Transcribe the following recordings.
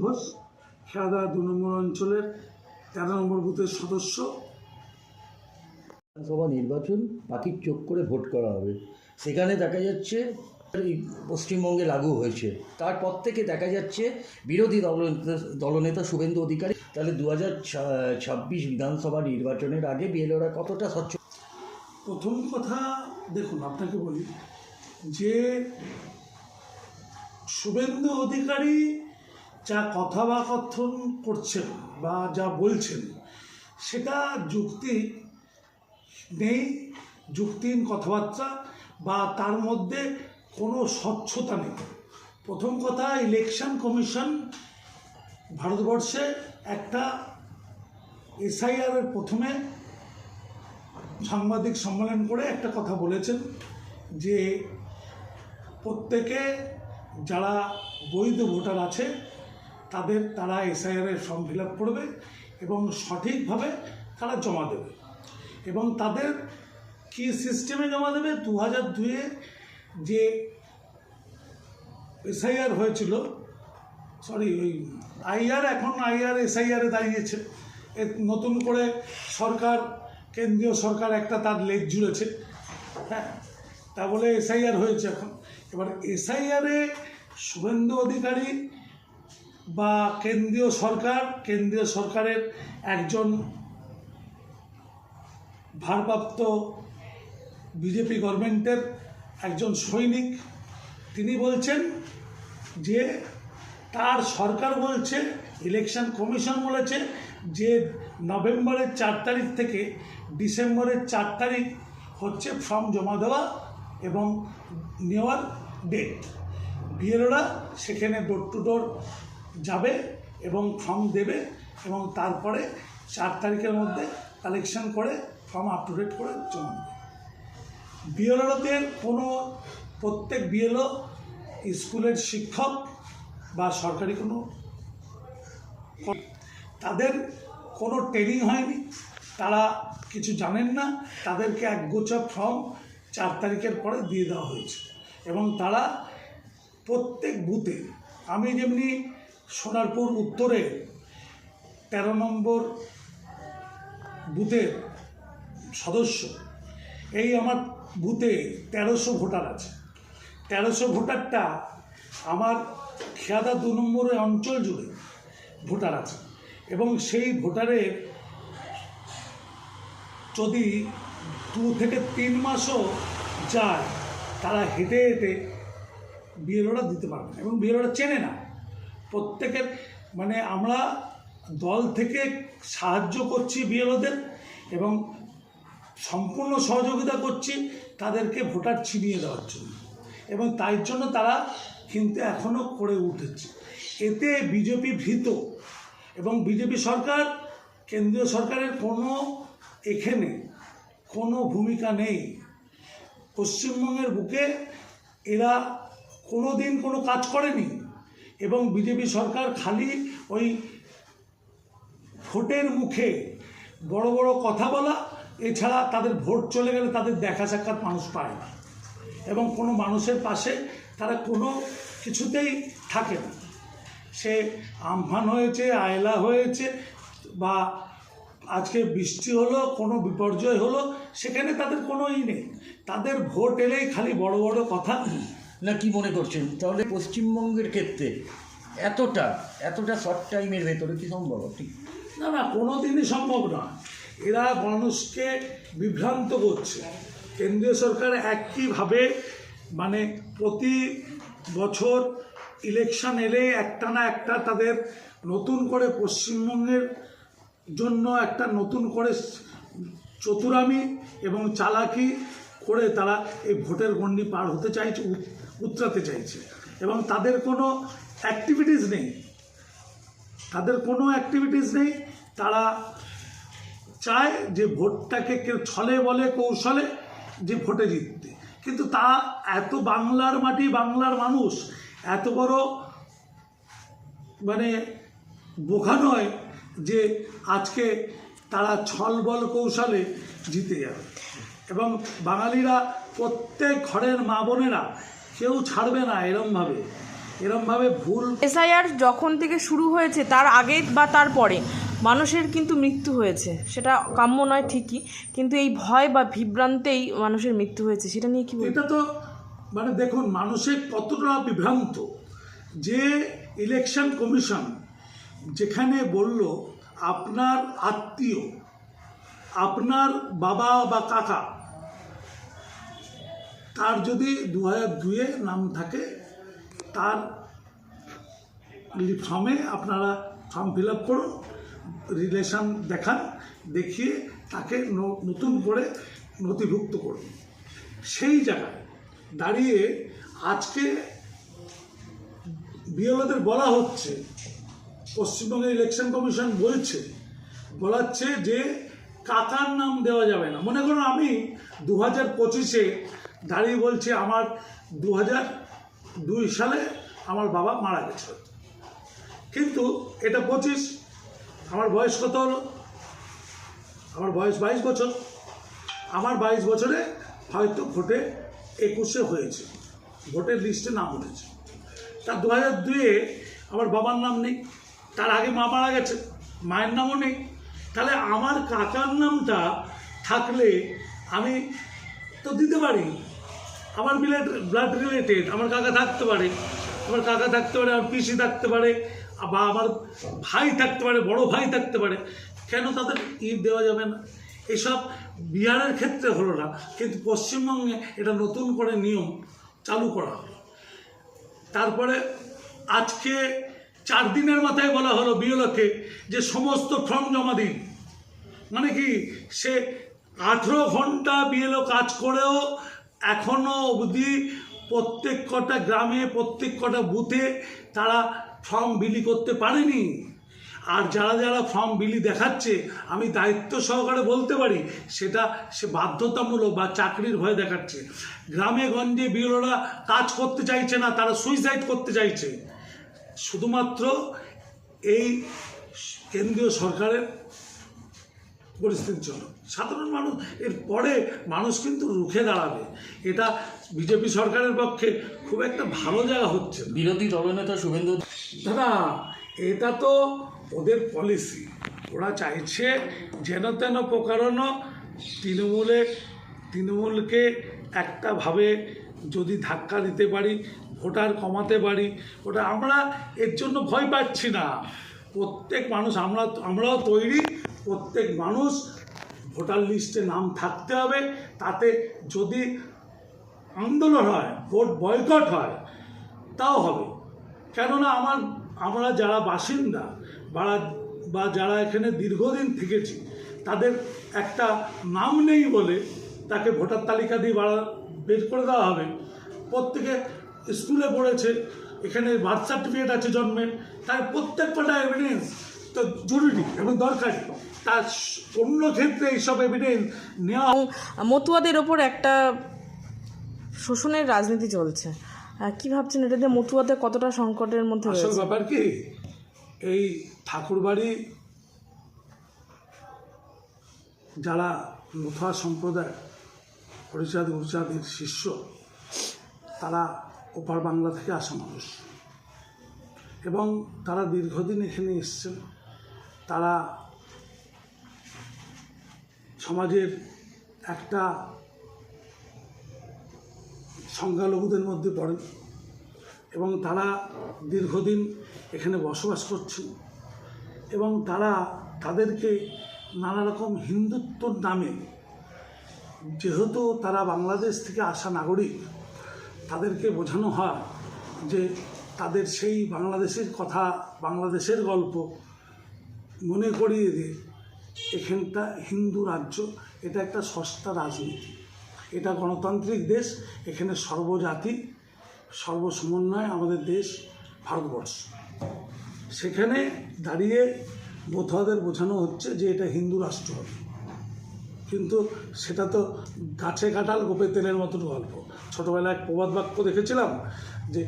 ঘোষ খেয়াদা দু নম্বর অঞ্চলের তেরো নম্বর বুথের সদস্য। বিধানসভা নির্বাচন পাখির চোখ করে ভোট করা হবে। সেখানে দেখা যাচ্ছে এই পশ্চিমবঙ্গে লাগু হয়েছে। তারপর থেকে দেখা যাচ্ছে বিরোধী দল দলনেতা শুভেন্দু অধিকারী তাহলে দু হাজার ছাব্বিশ বিধানসভা নির্বাচনের আগে বিএলওরা কতটা স্বচ্ছ প্রথম কথা দেখুন আপনাকে বলি যে শুভেন্দু অধিকারী যা কথা বা কথন করছেন বা যা বলছেন, সেটা যুক্তি নেই যুক্তিহীন কথাবার্তা, বা তার মধ্যে কোনো স্বচ্ছতা নেই। প্রথম কথা, ইলেকশন কমিশন ভারতবর্ষে একটা এসআইআরের প্রথমে সাংবাদিক সম্মেলন করে একটা কথা বলেছেন যে প্রত্যেকে যারা বৈধ ভোটার আছে তাদের তারা এসআইআরের ফর্ম ফিল আপ করবে এবং সঠিকভাবে তারা জমা দেবে। এবং তাদের কি সিস্টেমে জমা দেবে? দু হাজার দুয়ে যে এসআইআর হয়েছিল সরি ওই আইআর এখন আইআর এসআইআরে দাঁড়িয়েছে। নতুন করে সরকার, কেন্দ্রীয় সরকার একটা তার লেজ জুড়েছে। হ্যাঁ তা বলে এসআইআর হয়েছে এখন। এবার এসআইআরে শুভেন্দু অধিকারী বা কেন্দ্রীয় সরকার, কেন্দ্রীয় সরকারের একজন ভারপ্রাপ্ত বিজেপি গভর্নমেন্টের একজন সৈনিক, তিনি বলছেন যে তার সরকার বলছে, ইলেকশন কমিশন বলেছে যে নভেম্বরের চার তারিখ থেকে ডিসেম্বরের চার তারিখ হচ্ছে ফর্ম জমা দেওয়া এবং নেওয়ার ডেট বিএলওরা সেখানে ডোর টু ডোর যাবে এবং ফর্ম দেবে এবং তারপরে চার তারিখের মধ্যে কালেকশন করে ফর্ম আপ টু ডেট করে জমা দেবে। বিএলওদের কোনো প্রত্যেক বিএলও স্কুলের শিক্ষক বা সরকারি কোনো তাদের কোনো ট্রেনিং হয়নি, তারা কিছু জানেন না, তাদেরকে একগোছা ফর্ম চার তারিখের পরে দিয়ে দেওয়া হয়েছে। এবং তারা প্রত্যেক বুথে আমি যেমনি সোনারপুর উত্তরে তেরো নম্বর বুথের সদস্য। এই আমার বুথে তেরোশো ভোটার আছে। তেরোশো ভোটারটা আমার খেয়াদা দু নম্বরের অঞ্চল জুড়ে ভোটার আছে। এবং সেই ভোটারের যদি দু থেকে তিন মাসও যায়, তারা হেঁটে হেঁটে বিএলওরা দিতে পারবে না এবং বিএলওরা চেনে না। প্রত্যেকের মানে আমরা দল থেকে সাহায্য করছি বিএলওদের এবং সম্পূর্ণ সহযোগিতা করছি তাদেরকে ভোটার ছিনিয়ে দেওয়ার জন্য। এবং তাই জন্য তারা কিন্তু এখনও করে উঠেছে। এতে বিজেপি ভীত এবং বিজেপি সরকার, কেন্দ্রীয় সরকারের কোনো এখানে কোনো ভূমিকা নেই। পশ্চিমবঙ্গের বুকে এরা কোনো দিন কোনো কাজ করেনি। এবং বিজেপি সরকার খালি ওই ভোটের মুখে বড় বড় কথা বলা, এছাড়া তাদের ভোট চলে গেলে তাদের দেখা সাক্ষাৎ মানুষ পায় না। এবং কোনো মানুষের পাশে তারা কোনো কিছুতেই থাকে না। সে আমফান হয়েছে, আয়লা হয়েছে, বা আজকে বৃষ্টি হলো, কোনো বিপর্যয় হলো, সেখানে তাদের কোনো ই নেই। তাদের ভোট এলেই খালি বড় বড় কথা। না কি মনে করছেন? তাহলে পশ্চিমবঙ্গের ক্ষেত্রে এতটা এতটা শর্ট টাইমের ভেতরে কি সম্ভব? ঠিক না না কোনো দিনই সম্ভব নয় এরা মানুষকে বিভ্রান্ত করছে। কেন্দ্রীয় সরকার একইভাবে মানে প্রতি বছর ইলেকশন এলে একটা না একটা তাদের নতুন করে পশ্চিমবঙ্গের জন্য একটা নতুন করে চতুরামি এবং চালাকি করে তারা এই ভোটের গণ্ডি পার হতে চাইছে। উতরাতে চাইছে। এবং তাদের কোনো অ্যাক্টিভিটিস নেই। তাদের কোনো অ্যাক্টিভিটিস নেই। তারা চায় যে ভোটটাকে কেউ ছলে বলে, কৌশলে যে ভোটে জিততে। কিন্তু তা এত বাংলার মাটি, বাংলার মানুষ, এত বড় মানে বোকা নয় যে আজকে তারা ছল বল কৌশলে জিতে যাবে। এবং বাঙালিরা প্রত্যেক ঘরের মা বোনেরা কেউ ছাড়বে না এরমভাবে এরমভাবে ভুল এসআইআর যখন থেকে শুরু হয়েছে তার আগে বা তার পরে মানুষের কিন্তু মৃত্যু হয়েছে। সেটা কাম্য নয় ঠিকই। কিন্তু এই ভয় বা বিভ্রান্তেই মানুষের মৃত্যু হয়েছে। সেটা নিয়ে কি এটা তো মানে দেখুন মানুষের কতটা বিভ্রান্ত যে ইলেকশন কমিশন যেখানে বলল আপনার আত্মীয় আপনার বাবা বা কাকা তার যদি দু হাজার দুয়ে নাম থাকে, তার ফর্মে আপনারা ফর্ম ফিল আপ করুন রিলেশন দেখান, দেখিয়ে তাকে নতুন করে নথিভুক্ত করুন। সেই জায়গায় দাঁড়িয়ে আজকে বিএলওদের বলা হচ্ছে পশ্চিমবঙ্গের ইলেকশন কমিশন বলছে, বলাচ্ছে যে কাকার নাম দেওয়া যাবে না। মনে করুন আমি দু হাজার পঁচিশে দাঁড়িয়ে বলছি, আমার দু দুই সালে আমার বাবা মারা গেছে কিন্তু এটা পঁচিশ, আমার বয়স কত হলো? আমার বয়স বাইশ বছর। আমার বাইশ বছরে হয়তো ভোটে একুশে হয়েছে। ভোটের লিস্টে নাম উঠেছে। তার দু হাজার দুয়ে আমার বাবার নাম নেই, তার আগে মা মারা গেছে, মায়ের নামও নেই। তাহলে আমার কাকার নামটা থাকলে আমি তো দিতে পারি। আমার ব্লাড ব্লাড রিলেটেড আমার কাকা থাকতে পারে, আমার কাকা থাকতে পারে, আমার পিসি থাকতে পারে, বা আমার ভাই থাকতে পারে, বড় ভাই থাকতে পারে, কেন তাদের ঈদ দেওয়া যাবে না? এসব বিহারের ক্ষেত্রে হলো না, কিন্তু পশ্চিমবঙ্গে এটা নতুন করে নিয়ম চালু করা হলো। তারপরে আজকে চার দিনের মাথায় বলা হলো বিএলওকে যে সমস্ত ফর্ম জমা দিন। মানে কি, সে আঠেরো ঘণ্টা বিএলও কাজ করেও এখনও অবধি প্রত্যেক কটা গ্রামে, প্রত্যেক কটা বুথে তারা ফর্ম বিলি করতে পারেনি। আর যারা যারা ফর্ম বিলি দেখাচ্ছে, আমি দায়িত্ব সহকারে বলতে পারি, সেটা সে বাধ্যতামূলক বা চাকরির ভয় দেখাচ্ছে। গ্রামে গঞ্জে বিএলওরা কাজ করতে চাইছে না, তারা সুইসাইড করতে চাইছে। শুধুমাত্র এই কেন্দ্রীয় সরকারের পরিস্থিতির জন্য। সাধারণ মানুষ এর পরে মানুষ কিন্তু রুখে দাঁড়াবে। এটা বিজেপি সরকারের পক্ষে খুব একটা ভালো জায়গা হচ্ছে। বিরোধী দলনেতা শুভেন্দু দাদা এটা তো ওদের পলিসি ওরা চাইছে যেন তেন প্রকারণ তৃণমূলে তৃণমূলকে একটাভাবে যদি ধাক্কা দিতে পারি ভোটার কমাতে পারি ওটা আমরা এর জন্য ভয় পাচ্ছি না। প্রত্যেক মানুষ আমরা আমরাও তৈরি প্রত্যেক মানুষ ভোটার লিস্টে নাম থাকতে হবে। তাতে যদি আন্দোলন হয়, ভোট বয়কট হয়, তাও হবে। কেননা আমার, আমরা যারা বাসিন্দা বা বা যারা এখানে দীর্ঘদিন থেকেছি, তাদের একটা নাম নেই বলে তাকে ভোটার তালিকা দিয়ে বাড়া, বের করে দেওয়া হবে। প্রত্যেকে স্কুলে পড়েছে, এখানে বার্থ সার্টিফিকেট আছে জন্মের তাই প্রত্যেক কটা এভিডেন্স তো জরুরি এবং দরকারি। তার অন্য ক্ষেত্রে এইসব এভিডেন্স নেওয়া মতুয়াদের ওপর একটা শোষণের রাজনীতি চলছে। কি ভাবছেন? এটা দিয়ে মতুয়াদের কতটা সংকটের মধ্যে আসল ব্যাপার কি এই ঠাকুরবাড়ি যারা মথুয়া সম্প্রদায় হরিচাঁদ গুরুচাঁদের শিষ্য তারা ওপার বাংলা থেকে আসা মানুষ। এবং তারা দীর্ঘদিন এখানে এসছেন। তারা সমাজের একটা সংখ্যালঘুদের মধ্যে পড়েন এবং তারা দীর্ঘদিন এখানে বসবাস করছেন এবং তারা তাদেরকে নানা রকম হিন্দুত্বর নামে যেহেতু তারা বাংলাদেশ থেকে আসা নাগরিক, তাদেরকে বোঝানো হয় যে তাদের সেই বাংলাদেশের কথা, বাংলাদেশের গল্প মনে করিয়ে দিয়ে এখানটা হিন্দু রাজ্য, এটা একটা সস্তা রাজনীতি। এটা গণতান্ত্রিক দেশ, এখানে সর্বজাতি, সর্বসমন্বয় আমাদের দেশ, ভারতবর্ষ। সেখানে দাঁড়িয়ে মথুয়াদের বোঝানো হচ্ছে যে এটা হিন্দু রাষ্ট্র হবে। কিন্তু সেটা তো গাছে কাঁঠাল, গোপে তেলের মতন গল্প। ছোটোবেলায় এক প্রবাদ বাক্য দেখেছিলাম যে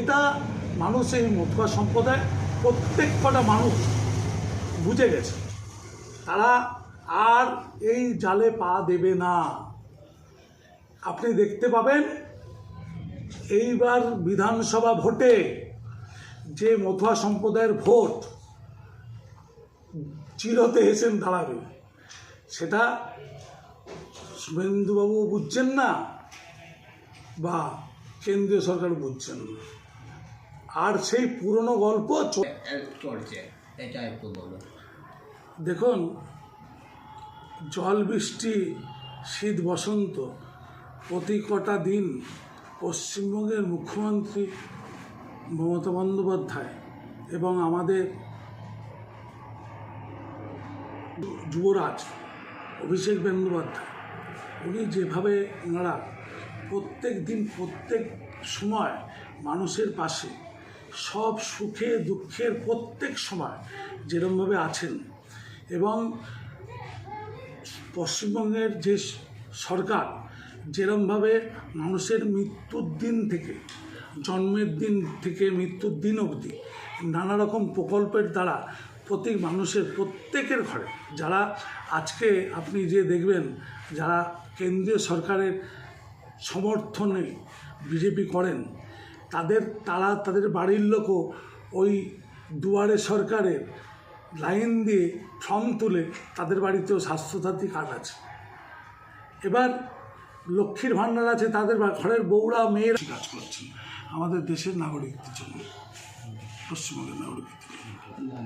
এটা মানুষ এই মথুয়া সম্প্রদায় প্রত্যেক কটা মানুষ বুঝে গেছে। তারা আর এই জালে পা দেবে না। আপনি দেখতে পাবেন, এইবার বিধানসভা ভোটে যে মথুয়া সম্প্রদায়ের ভোট চিরতে হেসেন দাঁড়াবে, সেটা শুভেন্দুবাবু বুঝছেন না বা কেন্দ্রীয় সরকার বুঝছেন না। আর সেই পুরনো গল্প চলছে এটা একটু বলুন। দেখুন জল বৃষ্টি শীত বসন্ত, প্রতি কটা দিন পশ্চিমবঙ্গের মুখ্যমন্ত্রী মমতা বন্দ্যোপাধ্যায় এবং আমাদের যুবরাজ অভিষেক বন্দ্যোপাধ্যায়, উনি যেভাবে ওনারা প্রত্যেক দিন, প্রত্যেক সময় মানুষের পাশে, সব সুখে, দুঃখের প্রত্যেক সময় যেরমভাবে আছেন এবং পশ্চিমবঙ্গের যে সরকার যেরমভাবে মানুষের মৃত্যুর দিন থেকে, জন্মের দিন থেকে মৃত্যুর দিন অবধি নানা রকম প্রকল্পের দ্বারা প্রতি মানুষের প্রত্যেকের ঘরে, যারা আজকে আপনি যে দেখবেন, যারা কেন্দ্রীয় সরকারের সমর্থনে বিজেপি করেন, তাদের তারা, তাদের বাড়ির লোকও ওই দুয়ারে সরকারের লাইন দিয়ে ফর্ম তুলে তাদের বাড়িতেও স্বাস্থ্যসাথী কার্ড আছে। এবার লক্ষ্মীর ভাণ্ডার আছে, তাদের ঘরের বউরা, মেয়েরা কাজ করছেন। আমাদের দেশের নাগরিকদের জন্য, পশ্চিমবঙ্গের নাগরিকদের জন্য।